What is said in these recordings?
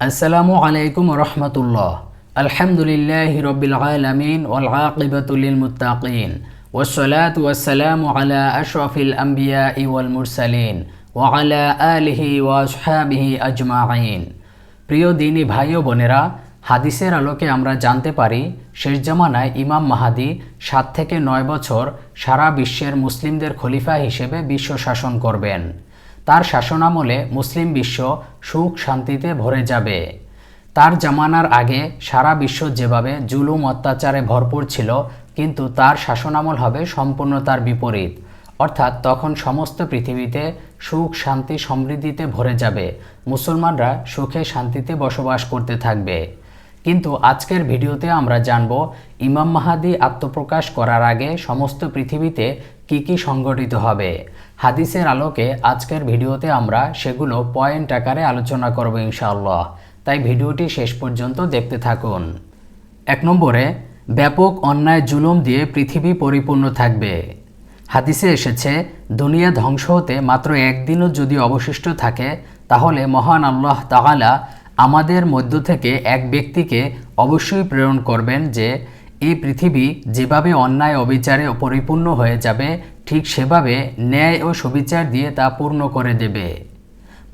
আসসালামু আলাইকুম রহমতুল্লাহ। আলহামদুলিল্লাহ রবিল আলমিন ওয়ালাকিবতুলিল মুত্তাকিন। ওসলাত ওয়াসালাম আলা আশরফিল আম্বিয়া ইওয়াল মুরসালিন। ওয়ালা আলিহি ওয়াসহাবিহি আজমাইন। প্রিয় দিনী ভাই ও বোনেরা, হাদিসের আলোকে আমরা জানতে পারি, শেষ জামানায় ইমাম মাহাদি সাত থেকে নয় বছর সারা বিশ্বের মুসলিমদের খলিফা হিসেবে বিশ্ব শাসন করবেন। তার শাসনামলে মুসলিম বিশ্ব সুখ শান্তিতে ভরে যাবে। তার জামানার আগে সারা বিশ্ব যেভাবে জুলুম অত্যাচারে ভরপুর ছিল, কিন্তু তার শাসনামল হবে সম্পূর্ণ তার বিপরীত। অর্থাৎ তখন সমস্ত পৃথিবীতে সুখ, শান্তি সমৃদ্ধিতে ভরে যাবে। মুসলমানরা সুখে শান্তিতে বসবাস করতে থাকবে। কিন্তু আজকের ভিডিওতে আমরা জানব, ইমাম মাহাদি আত্মপ্রকাশ করার আগে সমস্ত পৃথিবীতে কি কি সংগঠিত হবে। হাদিসের আলোকে আজকের ভিডিওতে আমরা সেগুলো পয়েন্ট আকারে আলোচনা করব ইনশাআল্লাহ। তাই ভিডিওটি শেষ পর্যন্ত দেখতে থাকুন। এক নম্বরে, ব্যাপক অন্যায় জুলুম দিয়ে পৃথিবী পরিপূর্ণ থাকবে। হাদিসে এসেছে, দুনিয়া ধ্বংস হতে মাত্র একদিনও যদি অবশিষ্ট থাকে, তাহলে মহান আল্লাহ তাআলা আমাদের মধ্য থেকে এক ব্যক্তিকে অবশ্যই প্রেরণ করবেন যে, এই পৃথিবী যেভাবে অন্যায়, অবিচারে পরিপূর্ণ হয়ে যাবে ঠিক সেভাবে ন্যায় ও সুবিচার দিয়ে তা পূর্ণ করে দেবে।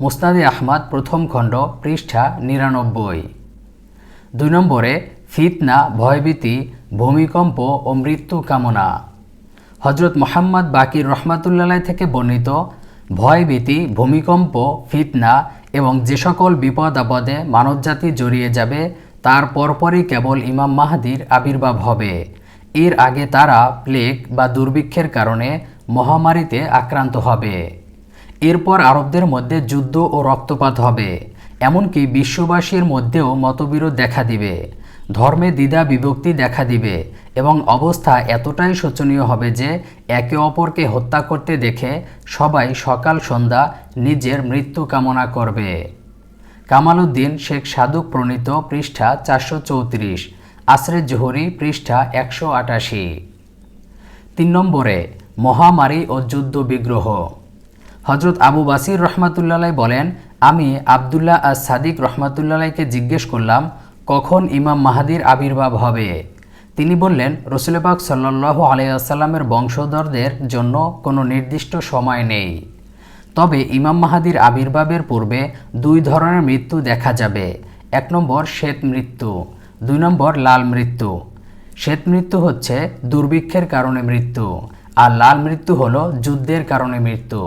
মুস্তাদে আহমদ প্রথম খণ্ড, পৃষ্ঠা নিরানব্বই। দুই নম্বরে, ফিতনা, ভয়ভীতি, ভূমিকম্প ও মৃত্যু কামনা। হজরত মোহাম্মদ বাকির রহমাতুল্লাহ থেকে বর্ণিত, ভয়ভীতি, ভূমিকম্প, ফিতনা এবং যে সকল বিপদ আপদে মানবজাতি জড়িয়ে যাবে, তার পরপরই কেবল ইমাম মাহাদির আবির্ভাব হবে। এর আগে তারা প্লেগ বা দুর্ভিক্ষের কারণে মহামারীতে আক্রান্ত হবে। এরপর আরবদের মধ্যে যুদ্ধ ও রক্তপাত হবে, এমনকি বিশ্ববাসীর মধ্যেও মতবিরোধ দেখা দিবে, ধর্মে দ্বিধা বিভক্তি দেখা দিবে এবং অবস্থা এতটাই শোচনীয় হবে যে একে অপরকে হত্যা করতে দেখে সবাই সকাল সন্ধ্যা নিজের মৃত্যু কামনা করবে। কামালউদ্দিন শেখ সাদুক প্রণীত পৃষ্ঠা চারশো চৌত্রিশ আসরে জোহরি পৃষ্ঠা একশো আটাশি। তিন নম্বরে, মহামারী ও যুদ্ধ বিগ্রহ। হজরত আবু বাসির রহমাতুল্লাহ বলেন, আমি আবদুল্লাহ আজ সাদিক রহমাতুল্লাহকে জিজ্ঞেস করলাম, কখন ইমাম মাহাদির আবির্ভাব হবে? তিনি বললেন রসুলবাক সাল্লাহ আলাইসাল্লামের বংশধরদের জন্য কোনো নির্দিষ্ট সময় নেই। তবে ইমাম মাহাদির আবির্ভাবের পূর্বে দুই ধরনের মৃত্যু দেখা যাবে। এক নম্বর, শ্বেত মৃত্যু। দুই নম্বর, লাল মৃত্যু। শ্বেত মৃত্যু হচ্ছে দুর্ভিক্ষের কারণে মৃত্যু, আর লাল মৃত্যু হলো যুদ্ধের কারণে মৃত্যু।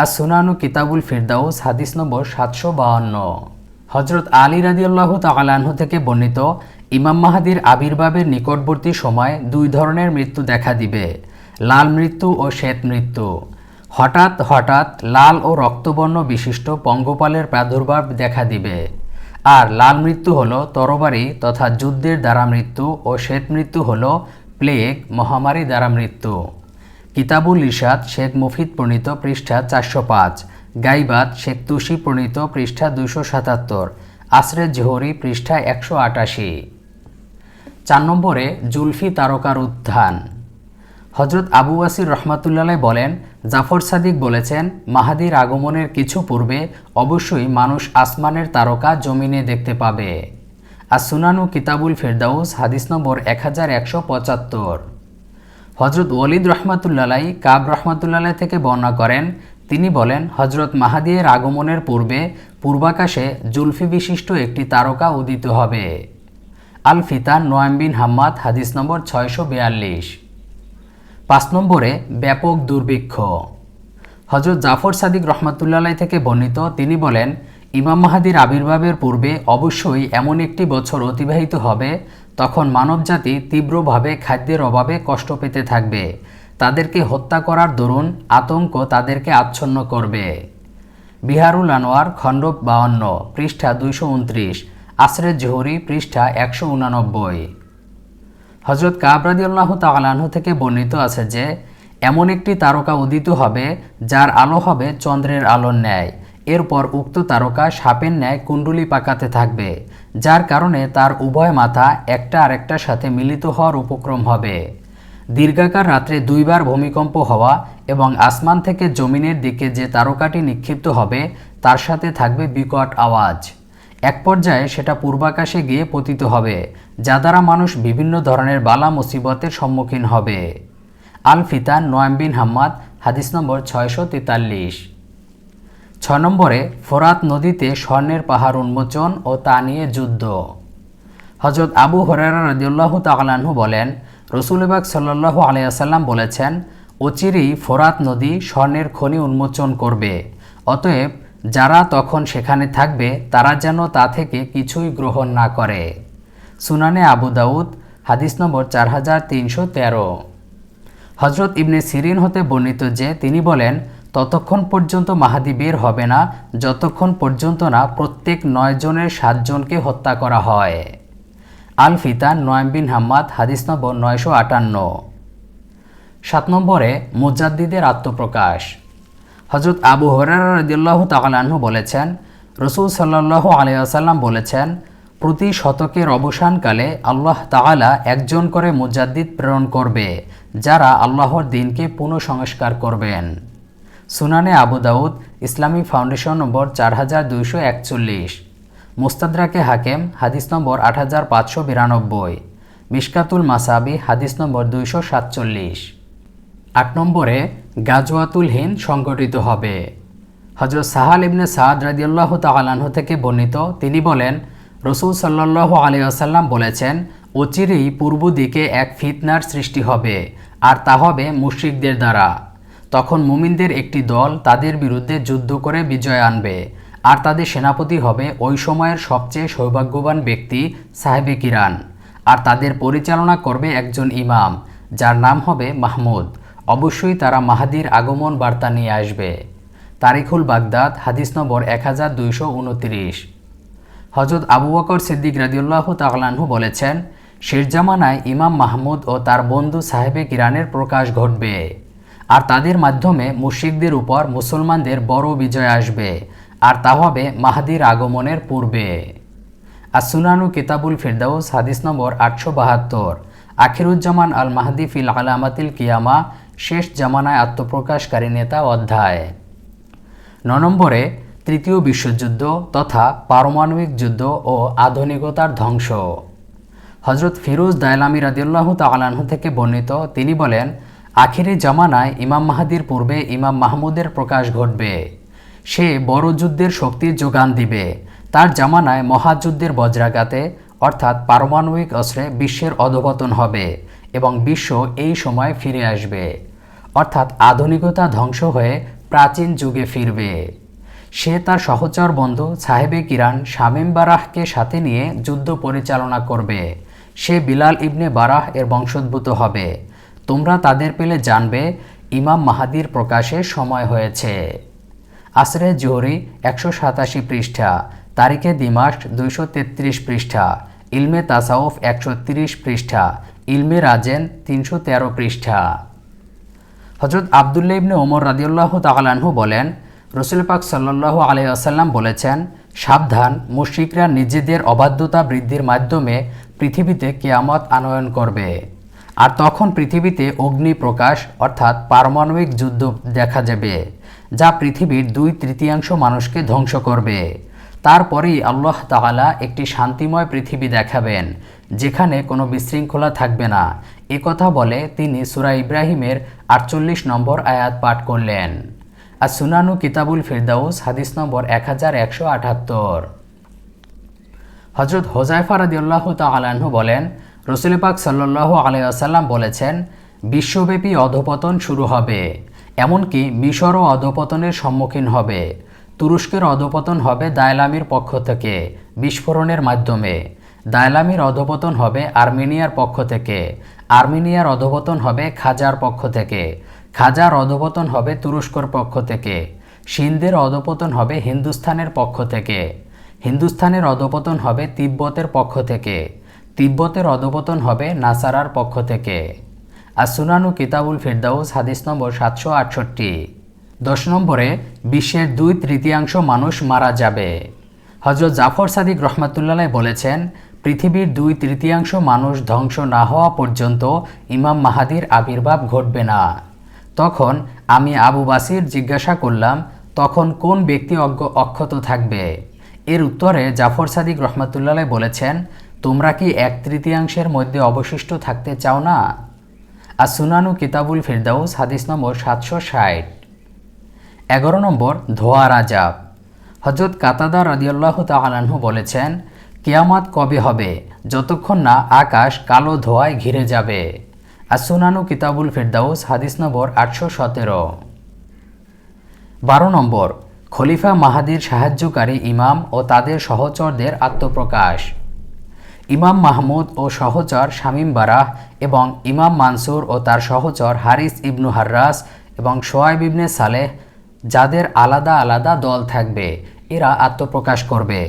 আর সুনানু কিতাবুল ফিরদাউস, হাদিস নম্বর সাতশো বাহান্ন। হজরত আলী রাদিউল্লাহ তালাহ থেকে বর্ণিত, ইমাম মাহাদির আবির্ভাবের নিকটবর্তী সময় দুই ধরনের মৃত্যু দেখা দিবে, লাল মৃত্যু ও শ্বেত মৃত্যু। হঠাৎ হঠাৎ লাল ও রক্তবর্ণ বিশিষ্ট পঙ্গপালের প্রাদুর্ভাব দেখা দিবে। আর লাল মৃত্যু হল তরবারি তথা যুদ্ধের দ্বারা মৃত্যু ও শ্বেত মৃত্যু হল প্লেগ মহামারী দ্বারা মৃত্যু। কিতাবুল ইশাদ শেখ মুফিদ প্রণীত পৃষ্ঠা চারশো পাঁচ গাইবাদ শেখ তুষি প্রণীত পৃষ্ঠা দুশো সাতাত্তর, আসরে জোহরি পৃষ্ঠা একশো আটাশি। চার নম্বরে জুলফি তারকার উত্থান। হজরত আবু ওয়াসির রহমাতুল্লাহ বলেন, জাফর সাদিক বলেছেন, মাহাদির আগমনের কিছু পূর্বে অবশ্যই মানুষ আসমানের তারকা জমিনে দেখতে পাবে। আর সুনানু কিতাবুল ফেরদাউস, হাদিস নম্বর এক হাজার একশো পঁচাত্তর। হজরত ওয়ালিদ রহমাতুল্লাহ কাব রহমাতুল্লাহ থেকে বর্ণনা করেন, তিনি বলেন হজরত মাহাদিয়ের আগমনের পূর্বে পূর্বাকাশে জুলফি বিশিষ্ট একটি তারকা উদিত হবে। আল ফিতান নোয়াম বিন হাম্মাদ, হাদিস নম্বর ছয়শো বিয়াল্লিশ। পাঁচ নম্বরে ব্যাপক দুর্ভিক্ষ। হজরত জাফর সাদিক রহমাতুল্লাহ থেকে বর্ণিত, তিনি বলেন, ইমাম মাহাদির আবির্ভাবের পূর্বে অবশ্যই এমন একটি বছর অতিবাহিত হবে, তখন মানবজাতি তীব্রভাবে খাদ্যের অভাবে কষ্ট পেতে থাকবে। তাদেরকে হত্যা করার দরুন আতঙ্ক তাদেরকে আচ্ছন্ন করবে। বিহারুল আনোয়ার খণ্ড বাউন্ন, পৃষ্ঠা দুইশো উনত্রিশ আসরে জোহরি, পৃষ্ঠা একশো উনানব্বই। হজরত কাবরাদিউল্লাহ তালাহ থেকে বর্ণিত আছে যে, এমন একটি তারকা উদিত হবে, যার আলো হবে চন্দ্রের আলোর ন্যায়। এরপর উক্ত তারকা সাপের ন্যায় কুণ্ডুলি পাকাতে থাকবে, যার কারণে তার উভয় মাথা একটা আরেকটার সাথে মিলিত হওয়ার উপক্রম হবে। দীর্ঘাকার রাত্রে দুইবার ভূমিকম্প হওয়া এবং আসমান থেকে জমিনের দিকে যে তারকাটি নিক্ষিপ্ত হবে, তার সাথে থাকবে বিকট আওয়াজ। এক পর্যায়ে সেটা পূর্বাকাশে গিয়ে পতিত হবে যা দ্বারা মানুষ বিভিন্ন ধরনের বালা মুসিবতের সম্মুখীন হবে। আল ফিতান নোয়াম বিন হাম্মাদ, হাদিস নম্বর ছয়শো তেতাল্লিশ। ছ নম্বরে, ফোরাত নদীতে স্বর্ণের পাহাড় উন্মোচন ও তা নিয়ে যুদ্ধ। হজরত আবু হরেরা রাজিউল্লাহ তালাহু বলেন রসুলবাগ সাল্লাহ আলিয়াসাল্লাম বলেছেন, অচিরেই ফোরাত নদী স্বর্ণের খনি উন্মোচন করবে। অতএব যারা তখন সেখানে থাকবে, তারা যেন তা থেকে কিছুই গ্রহণ না করে। সুনানে আবু দাউদ, হাদিস নম্বর চার হাজার তিনশো তেরো। হজরত ইবনে সিরিন হতে বর্ণিত যে, তিনি বলেন, ততক্ষণ পর্যন্ত মাহাদি বের হবে না, যতক্ষণ পর্যন্ত না প্রত্যেক নয় জনের সাতজনকে হত্যা করা হয়। আল ফিতান নয়ম বিন হাম্মাদ, হাদিস নম্বর নয়শো আটান্ন। সাত নম্বরে, মুজাদ্দিদের আত্মপ্রকাশ। হজরত আবু হরারদুল্লাহ তালাহু বলেছেন, রসুল সাল্লাহ আলিয়াসাল্লাম বলেছেন প্রতি শতকের অবসানকালে আল্লাহ তাআলা একজন করে মুজাদ্দিদ প্রেরণ করবে, যারা আল্লাহর দিনকে পুনঃসংস্কার করবেন। সুনানে Abu Dawud Islamic foundation number চার হাজার দুইশো একচল্লিশ। মুস্তাদরাকে হাকেম, হাদিস নম্বর আট হাজার পাঁচশো বিরানব্বই। মিশকাতুল মাসাবি, হাদিস নম্বর দুইশো সাতচল্লিশ। আট নম্বরে, গাজওয়াতুল হিন্দ সংগঠিত হবে। হজরত সাহাল ইবনে সাদ রাদিউল্লাহ তালাহ থেকে বর্ণিত, তিনি বলেন রসুল সাল্লাহ আলিয়াসাল্লাম বলেছেন, অচিরেই পূর্ব দিকে এক ফিতনার সৃষ্টি হবে, আর তা হবে মুশ্রিকদের দ্বারা। তখন মুমিনদের একটি দল তাদের বিরুদ্ধে যুদ্ধ করে বিজয় আনবে, আর তাদের সেনাপতি হবে ওই সময়ের সবচেয়ে সৌভাগ্যবান ব্যক্তি সাহেবে কিরান। আর তাদের পরিচালনা করবে একজন ইমাম, যার নাম হবে মাহমুদ। অবশ্যই তারা মাহাদির আগমন বার্তা নিয়ে আসবে। তারিখুল বাগদাদ, হাদিস নম্বর এক হাজার দুইশো উনত্রিশ। হজরত আবু বকর সিদ্দিক রাদিউল্লাহ তাকলানহু বলেছেন শেরজামানায় ইমাম মাহমুদ ও তার বন্ধু সাহেবে কিরানের প্রকাশ ঘটবে। আর তাদের মাধ্যমে মুশিকদের উপর মুসলমানদের বড় বিজয় আসবে। আর তা হবে মাহাদির আগমনের পূর্বে। আসুনানু কিতাবুল ফিরদাউস, হাদিস নম্বর আটশো বাহাত্তর। আখিরুজ্জামান আল মাহাদি ফিল আলামাতিল কিয়ামা, শেষ জামানায় আত্মপ্রকাশকারী নেতা অধ্যায়। ন নম্বরে তৃতীয় বিশ্বযুদ্ধ তথা পারমাণবিক যুদ্ধ ও আধুনিকতার ধ্বংস। হজরত ফিরোজ দায়লামি রাদিউল্লাহ তালাহ থেকে বর্ণিত, তিনি বলেন, আখিরি জামানায় ইমাম মাহাদির পূর্বে ইমাম মাহমুদের প্রকাশ ঘটবে। সে বড় যুদ্ধের শক্তির যোগান দিবে। তার জামানায় মহাযুদ্ধের বজ্রাঘাতে, অর্থাৎ পারমাণবিক অস্ত্রে বিশ্বের অধপতন হবে এবং বিশ্ব এই সময় ফিরে আসবে। অর্থাৎ আধুনিকতা ধ্বংস হয়ে প্রাচীন যুগে ফিরবে। সে তার সহচর বন্ধু সাহেবে কিরান শামীম বারাহকে সাথে নিয়ে যুদ্ধ পরিচালনা করবে। সে বিলাল ইবনে বারাহ এর বংশোদ্ভূত হবে। তোমরা তাদের পেলে জানবে, ইমাম মাহাদির প্রকাশের সময় হয়েছে। আসরে জোহরি একশো সাতাশি পৃষ্ঠা, তারিখে দিমাস দুইশো তেত্রিশ পৃষ্ঠা, ইলমে তাসাউফ একশো তিরিশ পৃষ্ঠা, ইলমে রাজেন তিনশো তেরো পৃষ্ঠা। হজরত আবদুল্লা ইবনে ওমর রাদিউল্লাহ তালাহু বলেন রসুল পাক সাল্লাহ আসাল্লাম বলেছেন, সাবধান, মুশ্রিকরা নিজেদের অবাধ্যতা বৃদ্ধির মাধ্যমে পৃথিবীতে কেয়ামত আনয়ন করবে। আর তখন পৃথিবীতে অগ্নি প্রকাশ, অর্থাৎ পারমাণবিক যুদ্ধ দেখা যাবে, যা পৃথিবীর দুই তৃতীয়াংশ মানুষকে ধ্বংস করবে। তারপরেই আল্লাহ তাহালা একটি শান্তিময় পৃথিবী দেখাবেন, যেখানে কোনো বিশৃঙ্খলা থাকবে না। কথা বলে তিনি সুরা ইব্রাহিমের আটচল্লিশ নম্বর আয়াত পাঠ করলেন। আর সুনানু কিতাবুল ফিরদাউস, হাদিস নম্বর এক হাজার একশো আটাত্তর। হজরত হোজাইফা রাদিউল্লাহ তালাহু বলেন, রসুল পাক সাল্লাহ আলাইসাল্লাম বলেছেন, বিশ্বব্যাপী অধপতন শুরু হবে, এমনকি মিশরও অধপতনের সম্মুখীন হবে। তুরস্কের অধপতন হবে দায়লামির পক্ষ থেকে, বিস্ফোরণের মাধ্যমে। দায়লামির অধপতন হবে আর্মেনিয়ার পক্ষ থেকে, আর্মেনিয়ার অধপতন হবে খাজার পক্ষ থেকে। খাজার অধপতন হবে তুরস্কর পক্ষ থেকে। সিন্ধের অধপতন হবে হিন্দুস্থানের পক্ষ থেকে। হিন্দুস্থানের অধপতন হবে তিব্বতের পক্ষ থেকে। তিব্বতের অধপতন হবে নাসারার পক্ষ থেকে। আর সুনানু কিতাবুল ফিরদাউস, হাদিস নম্বর সাতশো আটষট্টি। দশ নম্বরে, বিশ্বের দুই তৃতীয়াংশ মানুষ মারা যাবে। হজরত জাফর সাদিক রহমাতুল্লাহ বলেছেন, পৃথিবীর দুই তৃতীয়াংশ মানুষ ধ্বংস না হওয়া পর্যন্ত ইমাম মাহাদির আবির্ভাব ঘটবে না। তখন আমি আবু বাসির জিজ্ঞাসা করলাম, তখন কোন ব্যক্তি অজ্ঞ, অক্ষত থাকবে? এর উত্তরে জাফর সাদিক রহমাতুল্লাহ বলেছেন, তোমরা কি এক তৃতীয়াংশের মধ্যে অবশিষ্ট থাকতে চাও না? আর সুনানু কিতাবুল ফিরদাউস, হাদিস নম্বর সাতশো ষাট। এগারো নম্বর, ধোয়া রাজাব। হজরত কাতাদা রাদিয়াল্লাহ তালাহু বলেছেন, কেয়ামাত কবে হবে? যতক্ষণ না আকাশ কালো ধোয়ায় ঘিরে যাবে। আর সুনানু কিতাবুল ফিরদাউস, হাদিস নম্বর আটশো সতেরো। বারো নম্বর, খলিফা মাহাদির সাহায্যকারী ইমাম ও তাদের সহচরদের আত্মপ্রকাশ। ইমাম মাহমুদ ও সহচর শামীম বারাহ এবং ইমাম মানসুর ও তার সহচর হারিস ইবনু হার্রাস এবং সোয়াইব ইবনে সালেহ, যাদের আলাদা আলাদা দল থাকবে, এরা আত্মপ্রকাশ করবে।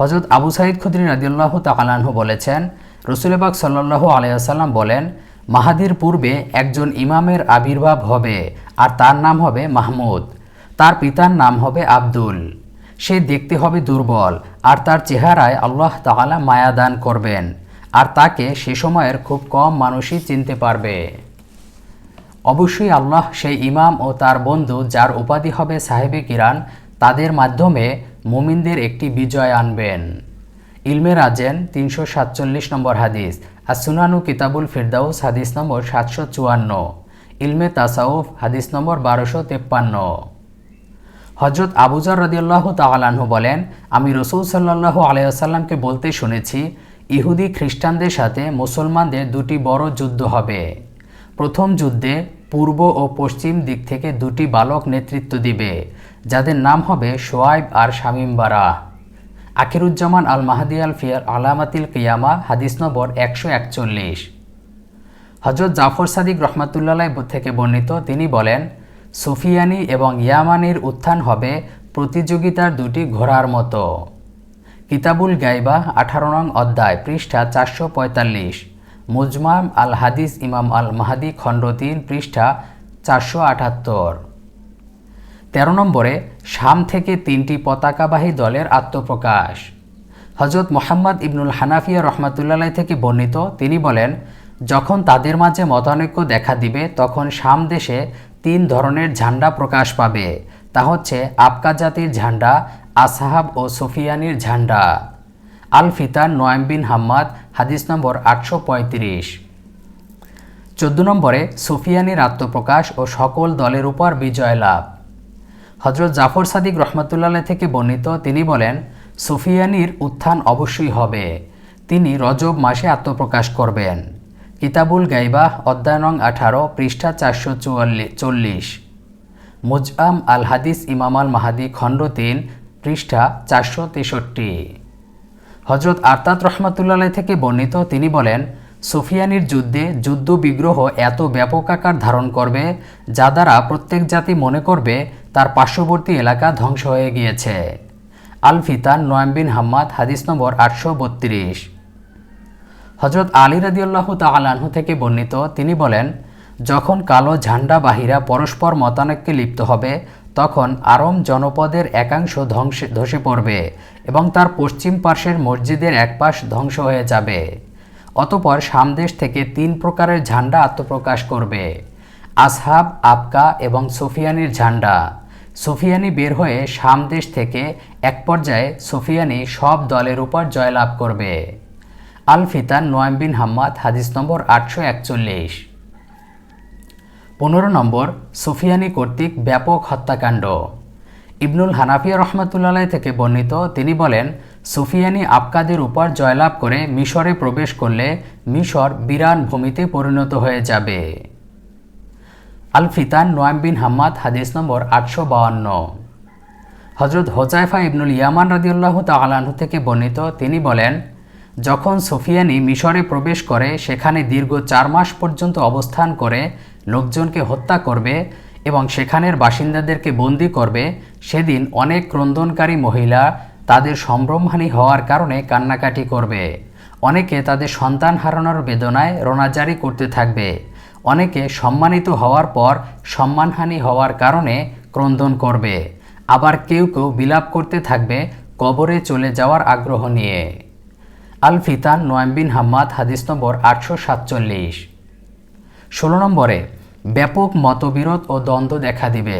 হজরত আবু সাইদ খুদ্রি রাদিউল্লাহ তাকালানহু বলেছেন রসুলবাক সাল্লাহু আলাইসাল্লাম বলেন মাহাদির পূর্বে একজন ইমামের আবির্ভাব হবে, আর তার নাম হবে মাহমুদ। তার পিতার নাম হবে আব্দুল। সে দেখতে হবে দুর্বল, আর তার চেহারায় আল্লাহ তাআলা মায়া দান করবেন, আর তাকে সে সময়ের খুব কম মানুষই চিনতে পারবে। অবশ্যই আল্লাহ সেই ইমাম ও তার বন্ধু যার উপাধি হবে সাহেবে কিরান, তাদের মাধ্যমে মুমিনদের একটি বিজয় আনবেন। ইলমে রাজেন তিনশো সাতচল্লিশ নম্বর হাদিস, আর সুনানু কিতাবুল ফিরদাউস হাদিস নম্বর সাতশো চুয়ান্ন, ইলমে তাসাউফ হাদিস নম্বর বারোশো তেপ্পান্ন। হজরত আবুজার রদিয়াল্লাহ তালাহু বলেন, আমি রসুল সাল্লাহ আলাইসাল্লামকে বলতে শুনেছি, ইহুদি খ্রিস্টানদের সাথে মুসলমানদের দুটি বড় যুদ্ধ হবে। প্রথম যুদ্ধে পূর্ব ও পশ্চিম দিক থেকে দুটি বালক নেতৃত্ব দিবে, যাদের নাম হবে সোয়াইব আর শামীম বারা আকিরুজ্জামান আল মাহাদি আল ফিয়ার আলামাতিল কিয়ামা, হাদিস নম্বর একশো একচল্লিশ। হজরত জাফর সাদিক রহমাতুল্লাহ থেকে বর্ণিত, তিনি বলেন, সুফিয়ানি এবং ইয়ামানির উত্থান হবে প্রতিযোগিতার দুটি ঘোড়ার মতো। কিতাবুল গাইবা আঠারো নং অধ্যায়, পৃষ্ঠা চারশো পঁয়তাল্লিশ। মুজমাম আল হাদিস ইমাম আল মাহাদি খণ্ড তিন, পৃষ্ঠা চারশো আটাত্তর। তেরো নম্বরে, শাম থেকে তিনটি পতাকাবাহী দলের আত্মপ্রকাশ। হজরত মোহাম্মদ ইবনুল হানাফিয়া রহমাতুল্লাহ থেকে বর্ণিত, তিনি বলেন, যখন তাদের মাঝে মতানৈক্য দেখা দিবে, তখন শাম দেশে তিন ধরনের ঝান্ডা প্রকাশ পাবে। তা হচ্ছে আবকা জাতির ঝান্ডা, আসহাব ও সুফিয়ানির ঝান্ডা। আল ফিতার নয়েম বিন হাম্মাদ, হাদিস নম্বর আটশো পঁয়ত্রিশ। চোদ্দ নম্বরে, সুফিয়ানির আত্মপ্রকাশ ও সকল দলের উপর বিজয় লাভ। হজরত জাফর সাদিক রহমতুল্লাহ থেকে বর্ণিত, তিনি বলেন, সুফিয়ানির উত্থান অবশ্যই হবে। তিনি রজব মাসে আত্মপ্রকাশ করবেন। কিতাবুল গাইবাহ, অধ্যায় নং আঠারো, পৃষ্ঠা চারশো চল্লিশ। মুজআম আল হাদিস ইমাম আল মাহাদি খণ্ড তিন, পৃষ্ঠা চারশো তেষট্টি। হজরত আরতাত রহমতুল্লাহ থেকে বর্ণিত, তিনি বলেন সুফিয়ানির যুদ্ধে যুদ্ধ বিগ্রহ এত ব্যাপক আকার ধারণ করবে, যা দ্বারা প্রত্যেক জাতি মনে করবে তার পার্শ্ববর্তী এলাকা ধ্বংস হয়ে গিয়েছে। আল ফিতান নয়ম বিন হাম্মাদ, হাদিস নম্বর আটশো বত্রিশ। হজরত আলী রাদিউল্লাহ তালাহু থেকে বর্ণিত, তিনি বলেন, যখন কালো ঝান্ডা বাহিরা পরস্পর মতানৈক্যে লিপ্ত হবে, তখন আরম জনপদের একাংশ ধ্বংস, ধসে পড়বে এবং তার পশ্চিম পার্শ্বের মসজিদের এক পাশ ধ্বংস হয়ে যাবে। অতপর সামদেশ থেকে তিন প্রকারের ঝান্ডা আত্মপ্রকাশ করবে। আসহাব, আবকা এবং সুফিয়ানির ঝান্ডা। সুফিয়ানি বের হয়ে সামদেশ থেকে এক পর্যায়ে সুফিয়ানি সব দলের উপর জয়লাভ করবে। আল ফিতান নোয়াম বিন হাম্মাদ, হাদিস নম্বর আটশো একচল্লিশ। পনেরো নম্বর, সুফিয়ানি কর্তৃক ব্যাপক হত্যাকাণ্ড। ইবনুল হানাফিয়া রহমতুল্লাহ থেকে বর্ণিত, তিনি বলেন সুফিয়ানি আবকাদের উপর জয়লাভ করে মিশরে প্রবেশ করলে মিশর বিরান ভূমিতে পরিণত হয়ে যাবে। আল ফিতান নোয়াম বিন হাম্মাদ, হাদিস নম্বর আটশো বাউান্ন। হজরত হোজাইফা ইবনুল ইয়ামান রাদিউল্লাহ তালাহু থেকে বর্ণিত, তিনি বলেন, যখন সুফিয়ানি মিশরে প্রবেশ করে, সেখানে দীর্ঘ চার মাস পর্যন্ত অবস্থান করে, লোকজনকে হত্যা করবে এবং সেখানের বাসিন্দাদেরকে বন্দি করবে, সেদিন অনেক ক্রন্দনকারী মহিলা তাদের সম্ভ্রমহানি হওয়ার কারণে কান্নাকাটি করবে। অনেকে তাদের সন্তান হারানোর বেদনায় রোনাজারি করতে থাকবে। অনেকে সম্মানিত হওয়ার পর সম্মানহানি হওয়ার কারণে ক্রন্দন করবে। আবার কেউ কেউ বিলাপ করতে থাকবে কবরে চলে যাওয়ার আগ্রহ নিয়ে। আল ফিতান নোয়াম্বিন হাম্মাদ, হাদিস নম্বর আটশো সাতচল্লিশ। ষোলো নম্বরে, ব্যাপক মতবিরোধ ও দ্বন্দ্ব দেখা দিবে।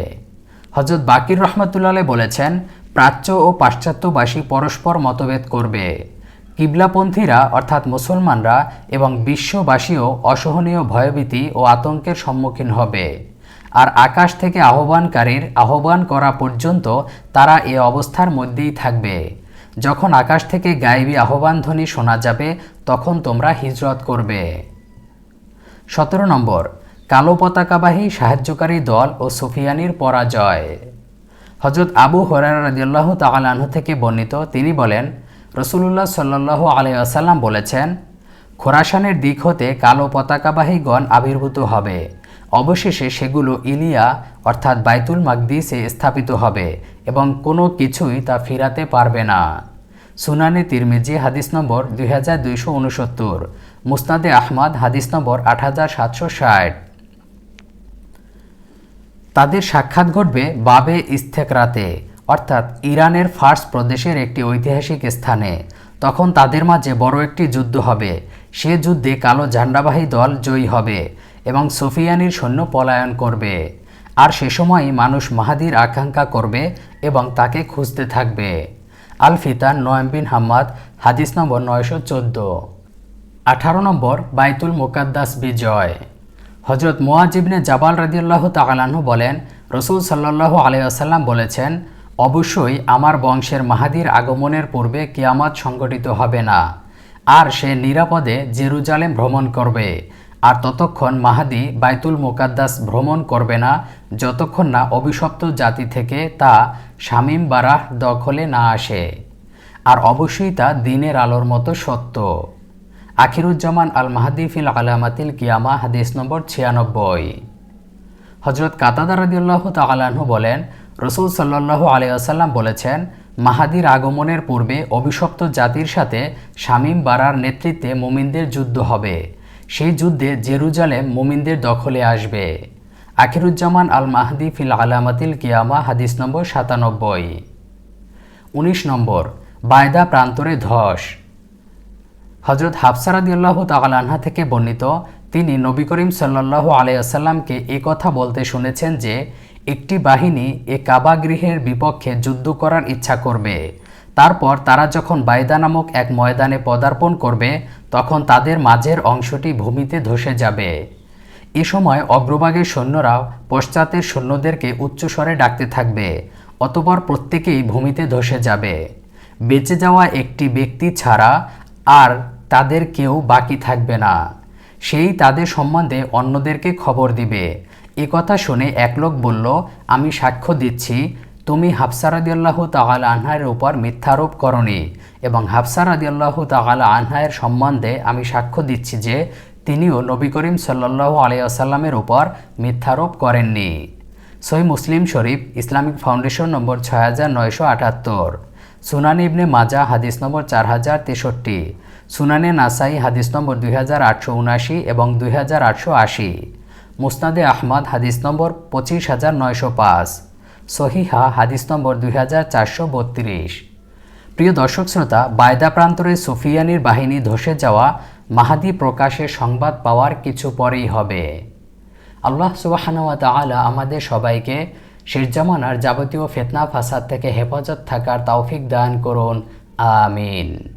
হজরত বাকির রহমতুল্লাহ বলেছেন প্রাচ্য ও পাশ্চাত্যবাসী পরস্পর মতভেদ করবে। কিবলাপন্থীরা, অর্থাৎ মুসলমানরা এবং বিশ্ববাসীও অসহনীয় ভয়ভীতি ও আতঙ্কের সম্মুখীন হবে। আর আকাশ থেকে আহ্বানকারীর আহ্বান করা পর্যন্ত তারা এ অবস্থার মধ্যেই থাকবে। যখন আকাশ থেকে গায়েবী আহ্বান ধ্বনি শোনা যাবে, তখন তোমরা হিজরত করবে। সতেরো নম্বর, কালো পতাকাবাহী সাহায্যকারী দল ও সুফিয়ানির পরাজয়। হজরত আবু হরার রাজিয়াল্লাহ তালাহ থেকে বর্ণিত, তিনি বলেন রসুল্লাহ সাল্লাহ আলাইসাল্লাম বলেছেন, খোরাসানের দিক হতে কালো পতাকাবাহীগণ আবির্ভূত হবে। অবশেষে সেগুলো ইলিয়া, অর্থাৎ বাইতুল মাকদিসে স্থাপিত হবে এবং কোনো কিছুই তা ফিরাতে পারবে না। সুনানি তিরমিজি হাদিস নম্বর দুই হাজার দুইশো উনসত্তর মুস্তাদে আহমদ হাদিস নম্বর আট হাজার সাতশো ষাট। তাদের সাক্ষাৎ ঘটবে বাবে ইস্তেকরাতে অর্থাৎ ইরানের ফার্স প্রদেশের একটি ঐতিহাসিক স্থানে। তখন তাদের মাঝে বড় একটি যুদ্ধ হবে। সে যুদ্ধে কালো ঝান্ডাবাহী দল জয়ী হবে এবং সোফিয়ানির সৈন্য পলায়ন করবে। আর সে সময়ই মানুষ মাহাদির আকাঙ্ক্ষা করবে এবং তাকে খুঁজতে থাকবে। আল ফিতান বিন হাম্মাদ, হাদিস নম্বর নয়শো চোদ্দ। আঠারো নম্বর বাইতুল মোকাদ্দাস বিজয়। হজরত মোয়াজিবনে জাবাল রাদিউল্লাহ তালাহু বলেন, রসুল সাল্লাহ আলাইসাল্লাম বলেছেন, অবশ্যই আমার বংশের মাহাদির আগমনের পূর্বে কিয়ামত সংগঠিত হবে না। আর সে নিরাপদে জেরুজালেম ভ্রমণ করবে। আর ততক্ষণ মাহাদি বাইতুল মোকাদ্দাস ভ্রমণ করবে না, যতক্ষণ না অভিশপ্ত জাতি থেকে তা শামীম বারাহ দখলে না আসে। আর অবশ্যই তা দিনের আলোর মতো সত্য। আখিরুজ্জামান আল মাহাদি ফিল আলামাতিল কিয়ামা, হাদিস নম্বর ছিয়ানব্বই। হজরত কাতাদা রাদিউল্লাহ তালাহু বলেন, রসুল সাল্লাহ আলিয়াসাল্লাম বলেছেন, মাহাদির আগমনের পূর্বে অভিশপ্ত জাতির সাথে শামীম বারার নেতৃত্বে মুমিনদের যুদ্ধ হবে। সেই যুদ্ধে জেরুজালেম মুমিনদের দখলে আসবে। আখিরুজ্জামান আল মাহদি ফিল আলামাতিল কিয়ামা, হাদিস নম্বর সাতানব্বই। উনিশ নম্বর, বায়দা প্রান্তরে ধস। হজরত হাফসারাদিউল্লাহ তালাহা থেকে বর্ণিত, তিনি নবী করিম সাল্লাহ আলাইসাল্লামকে এ কথা বলতে শুনেছেন যে, একটি বাহিনী এ কাবা গৃহের বিপক্ষে যুদ্ধ করার ইচ্ছা করবে। তারপর তারা যখন বায়দা নামক এক ময়দানে পদার্পণ করবে, তখন তাদের মাঝের অংশটি ভূমিতে ধসে যাবে। এ সময় অগ্রভাগের সৈন্যরা পশ্চাতের সৈন্যদেরকে উচ্চস্বরে ডাকতে থাকবে, অতপর প্রত্যেকেই ভূমিতে ধসে যাবে। বেঁচে যাওয়া একটি ব্যক্তি ছাড়া আর তাদের কেউ বাকি থাকবে না। সেই তাদের সম্বন্ধে অন্যদেরকে খবর দিবে। এ কথা শুনে এক লোক বলল, আমি সাক্ষ্য দিচ্ছি, তুমি হাফসারাদিয়াল্লাহ তালা আনহায়ের উপর মিথ্যারোপ করনি এবং হাফসারাদিয়াল্লাহ তালা আনহায়ের সম্বন্ধে আমি সাক্ষ্য দিচ্ছি যে তিনিও নবী করিম সাল্লাহ আলিয়াসাল্লামের উপর মিথ্যারোপ করেননি। সই মুসলিম শরীফ, ইসলামিক ফাউন্ডেশন নম্বর ছয় হাজার নয়শো আটাত্তর। সুনানি ইবনে মাজা, হাদিস নম্বর চার হাজার তেষট্টি। সুনানে নাসাই হাদিস নম্বর দুই হাজার আটশো উনাশি এবং দুই হাজার আটশো আশি। মুসনাদে আহমদ হাদিস নম্বর পঁচিশ হাজার নয়শো পাঁচ। সহিহা হাদিস নম্বর দুই হাজার চারশো বত্রিশ। প্রিয় দর্শক শ্রোতা, বায়দা প্রান্তরে সুফিয়ানির বাহিনী ধসে যাওয়া মাহাদি প্রকাশের সংবাদ পাওয়ার কিছু পরেই হবে। আল্লাহ সুবাহানুয়া তালা আমাদের সবাইকে শেরজামানার যাবতীয় ফেতনা ফাসাদ থেকে হেফাজত থাকার তৌফিক দান করুন। আমিন।